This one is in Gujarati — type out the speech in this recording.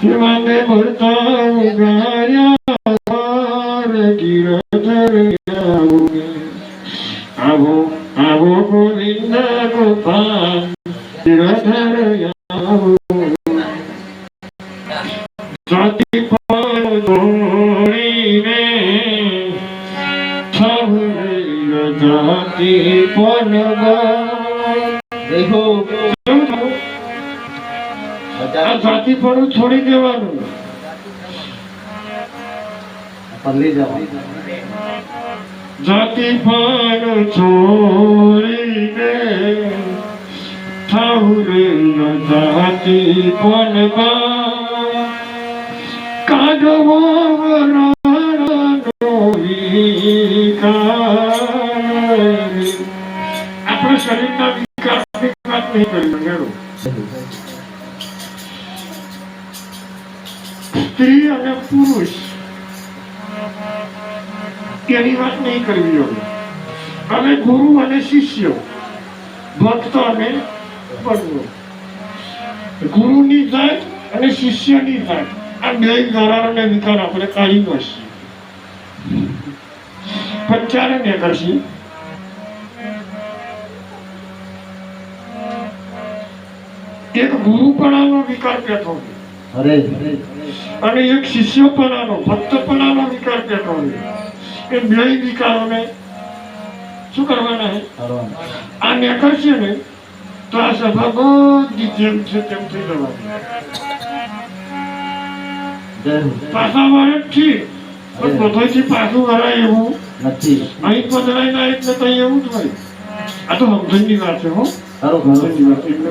Kimane porta ugaya pare kiratare avuge Avu avu govinda gopal kiratare avuge Sati paro dorine Sahure jati panava Deho આ જાતિ છોડી દેવાનું. પલ્લી જાતિ છોડીને ઠાઉરે જાતિ પનવા કાઢવો આપણા શરીરના વિકાસની વાત નહીં કરી સ્ત્રી અને પુરુષ, એની વાત નહીં કરવી હવે અને ગુરુ અને શિષ્ય ભક્ત અને બનવો. ગુરુની જાત અને શિષ્યની જાત આ બે ગાળાનો વિકાર આપણે કાઢી નાખીએ. ને કરશી. એક ગુરુપણાનો વિકાર પેઠો છે. અને એક શિષ્યપણાનો ભક્તપણાનો વિકાર કેટલો એ બે વિકારોને શું કરવાના કરવાનું. આ નીકળશે ને તો આ સભા બધી જેમ છે તેમ થઈ જવાની. હો. પાછા વળે છે. પણ બધાથી પાછું વળાય એવું. નથી. અહીં પધરાય ના એટલે તો એવું જ હોય. આ તો સમજણની વાત છે હો. સમજણની વાત એટલે